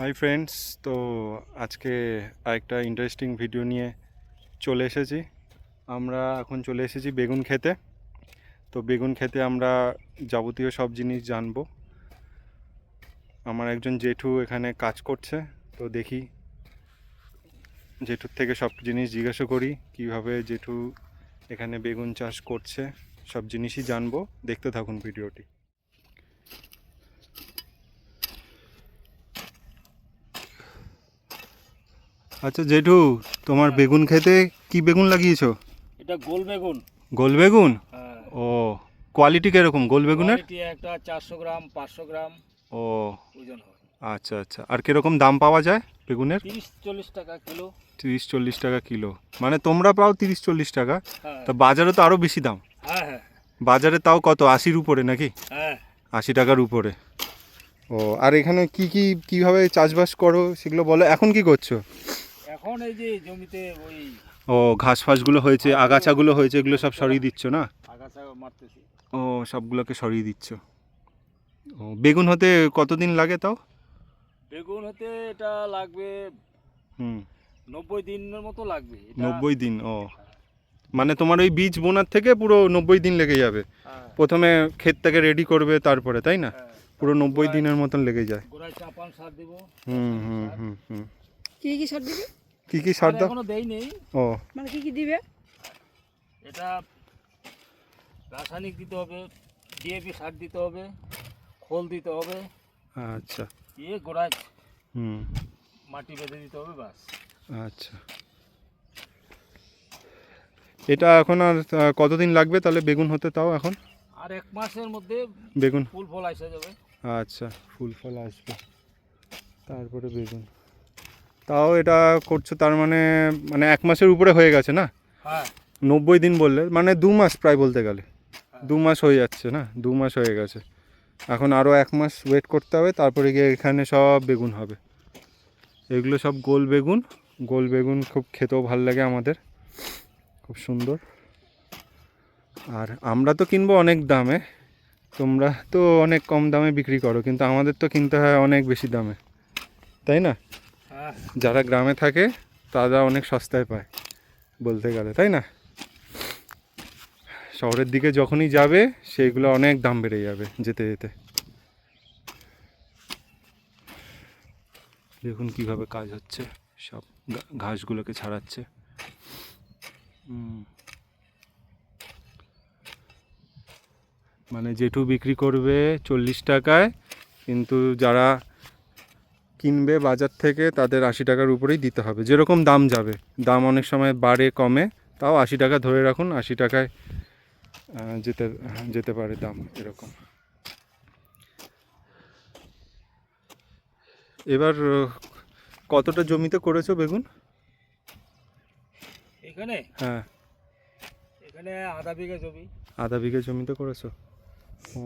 Hi friends তো আজকে আরেকটা ইন্টারেস্টিং ভিডিও নিয়ে চলে এসেছি। আমরা এখন চলে এসেছি বেগুন খেতে। তো বেগুন খেতে আমরা যাবতীয় সব জিনিস জানব। আমার একজন জেঠু এখানে কাজ করছে, তো দেখি জেঠুর থেকে সব জিনিস জিজ্ঞাসা করি, কীভাবে জেঠু এখানে বেগুন চাষ করছে, সব জিনিসই জানব। দেখতে থাকুন ভিডিওটি আচ্ছা জেঠু তোমার বেগুন খেতে কি বেগুন লাগিয়েছো? এটা গোল বেগুন। গোল বেগুন? হ্যাঁ। ও কোয়ালিটি কীরকম গোল বেগুনের? একটা চারশো গ্রাম পাঁচশো গ্রাম। ও ওজন হয়। আচ্ছা আচ্ছা। আর কীরকম দাম পাওয়া যায় বেগুনের? তিরিশ চল্লিশ টাকা কিলো। তিরিশ চল্লিশ টাকা কিলো। মানে তোমরা পাও তিরিশ চল্লিশ টাকা হ্যাঁ। তা বাজারে তো আরও বেশি দাম। হ্যাঁ হ্যাঁ। বাজারে তাও কত আশির উপরে নাকি? হ্যাঁ। আশি টাকার উপরে। ও আর এখানে কি কি কীভাবে চাষবাস করো সেগুলো বলো। এখন কি করছ? এখন এই যে জমিতে ওই ও ঘাস ফাসগুলো হয়েছে আগাছাগুলো হয়েছে এগুলো সব সরিয়ে দিচ্ছ না? আগাছা মারতেছি। ও সবগুলোকে সরিয়ে দিচ্ছ। ও বেগুন হতে কতদিন লাগে তাও? বেগুন হতে এটা লাগবে হুম। নব্বই দিনের মতো লাগবে। এটা- নব্বই দিন ও। মানে তোমার ওই বীজ বোনার থেকে পুরো নব্বই দিন লেগে যাবে। হ্যাঁ, প্রথমে ক্ষেতটাকে রেডি করবে তারপরে তাই না? হ্যাঁ। পুরো নব্বই দিনের মতন লেগে যায়। গোড়ায় চাপান সার দেবো। হুম হুম হুম হুম। কি কি সার দিবে? কী কী সার দাও? এখনও দেই নেই। ও। মানে কি কি দিবে? এটা রাসায়নিক দিতে হবে ডিএপি সার দিতে হবে খোল দিতে হবে। আচ্ছা। দিয়ে গোড়ায় হুম। মাটি বেঁধে দিতে হবে বাস আচ্ছা। এটা এখন আর কতদিন লাগবে তাহলে বেগুন হতে তাও এখন? আর এক মাসের মধ্যে বেগুন। ফুল ফল আসে যাবে। আচ্ছা ফুল ফল আসবে। তারপরে বেগুন। তাও এটা করছ তার মানে মানে এক মাসের উপরে হয়ে গেছে না? হ্যাঁ। নব্বই দিন বললে মানে দু মাস প্রায় বলতে গেলে। দু মাস হয়ে যাচ্ছে না? দু মাস হয়ে গেছে। এখন আরও এক মাস ওয়েট করতে হবে তারপরে গিয়ে এখানে সব বেগুন হবে। এগুলো সব গোল বেগুন। গোল বেগুন খুব খেতেও ভালো লাগে আমাদের। খুব সুন্দর। আর আমরা তো কিনবো অনেক দামে। তোমরা তো অনেক কম দামে বিক্রি করো কিন্তু আমাদের তো কিনতে হয় অনেক বেশি দামে। তাই না? হ্যাঁ যারা গ্রামে থাকে, তারা অনেক সস্তায় পায়, বলতে গেলে, তাই না? শহরের দিকে যখনই যাবে, সেইগুলো অনেক দাম বেড়ে যাবে যেতে যেতে। দেখুন কীভাবে কাজ হচ্ছে, সব ঘাসগুলোকে ছাড়াচ্ছে। মানে জেঠু বিক্রি করবে চল্লিশ টাকায়, কিন্তু যারা কিনবে বাজার থেকে তাদের আশি টাকার উপরেই দিতে হবে। যেরকম দাম যাবে। দাম অনেক সময় বাড়ে কমে। তাও আশি টাকা ধরে রাখুন আশি টাকায় যেতে যেতে পারে দাম এরকম। এবার কতটা জমিতে করেছ বেগুন? এখানে? হ্যাঁ। এখানে আধা বিঘা জমি। আধা বিঘে জমিতে করেছ? ও।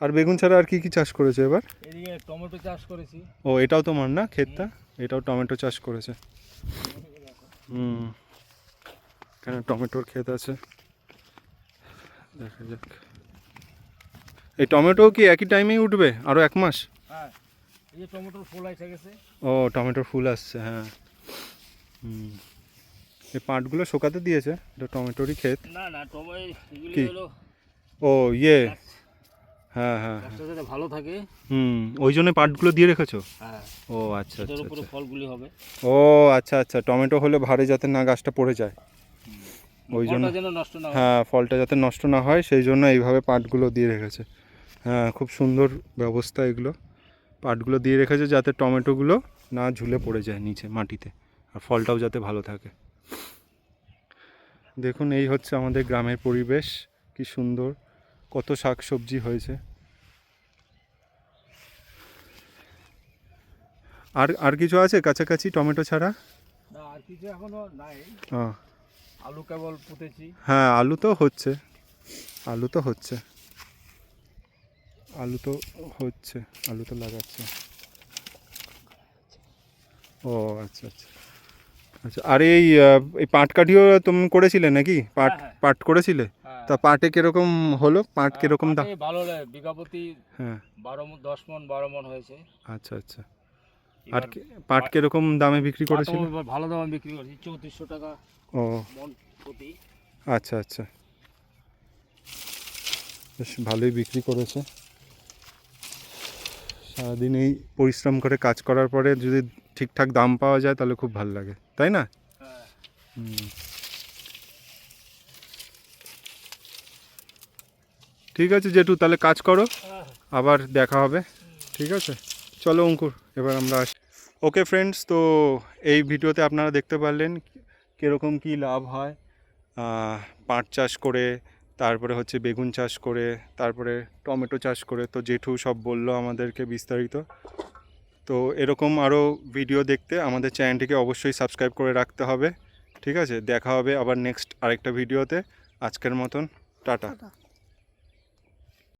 আর বেগুন ছাড়া আর কি কি চাষ করেছে এবার? এদিকে টমেটো চাষ করেছি। ও এটাও তোমার না ক্ষেতটা? এটাও টমেটো চাষ করেছে। হুম। এখানে টমেটোর ক্ষেত আছে। দেখা যাক। এই টমেটো কি একই টাইমেই উঠবে? আরও এক মাস? হ্যাঁ এই যে টমেটোর ফুল এসে গেছে। ও টমেটোর ফুল আসছে হ্যাঁ। হুম। এই পাটগুলো শোকাতে দিয়েছে এটা টমেটোরই ক্ষেত। না না টমেটো কি? ও ইয়ে। হ্যাঁ হ্যাঁ হ্যাঁ। গাছটা যাতে ভালো থাকে। হুম ওই জন্য পাটগুলো দিয়ে রেখেছো? হ্যাঁ ও আচ্ছা আচ্ছা উপরে আচ্ছা। ফলগুলি হবে। ও আচ্ছা আচ্ছা টমেটো হলে ভারে যাতে না গাছটা পড়ে যায়। ওই জন্য নষ্ট না হ্যাঁ ফলটা যাতে নষ্ট না হয় সেই জন্য এইভাবে পাটগুলো দিয়ে রেখেছে। হ্যাঁ খুব সুন্দর ব্যবস্থা এগুলো। পাটগুলো দিয়ে রেখেছে যাতে টমেটোগুলো না ঝুলে পড়ে যায় নিচে মাটিতে আর ফলটাও যাতে ভালো থাকে। দেখুন এই হচ্ছে আমাদের গ্রামের পরিবেশ। কি সুন্দর। কত শাক সবজি হয়েছে? আর আর কিছু আছে কাছাকাছি টমেটো ছাড়া? না আর কিছু এখনও নাই। আলু কেবল পুঁতেছি। হ্যাঁ আলু তো হচ্ছে। আলু তো হচ্ছে। আলু তো হচ্ছে আলু তো লাগাচ্ছে। ও আচ্ছা আচ্ছা। আচ্ছা আর এই আহ, এই পাট কাঠিও তুমি করেছিলে নাকি? পাট হ্যাঁ, হ্যাঁ। পাট করেছিলে। তা পাটে কীরকম হলো? পাট কীরকম দাম? ভালো বিঘাপতি হ্যাঁ। বারো মন দশ মন বারো মন হয়েছে। আচ্ছা আচ্ছা। আর পাট কীরকম দামে বিক্রি করেছিল ভালো দামে বিক্রি করছি চৌত্রিশশো টাকা ও। মন প্রতি। আচ্ছা আচ্ছা। বেশ ভালোই বিক্রি করেছে। সারাদিন এই পরিশ্রম করে কাজ করার পরে যদি ঠিকঠাক দাম পাওয়া যায় তাহলে খুব ভালো লাগে। তাই না? হ্যাঁ। হুম। ঠিক আছে জেঠু, তাহলে কাজ করো। আবার দেখা হবে। ঠিক আছে? চলো অঙ্কুর, এবার আমরা আসি। ওকে ফ্রেন্ডস তো এই ভিডিওতে আপনারা দেখতে পারলেন কীরকম কী লাভ হয়। পাট চাষ করে, তারপরে হচ্ছে বেগুন চাষ করে, তারপরে টমেটো চাষ করে। তো জেঠু সব বলল আমাদেরকে বিস্তারিত। তো এরকম আরও ভিডিও দেখতে আমাদের চ্যানেলটিকে অবশ্যই সাবস্ক্রাইব করে রাখতে হবে। ঠিক আছে? দেখা হবে আবার নেক্সট আরেকটা ভিডিওতে আজকের মতন টাটা।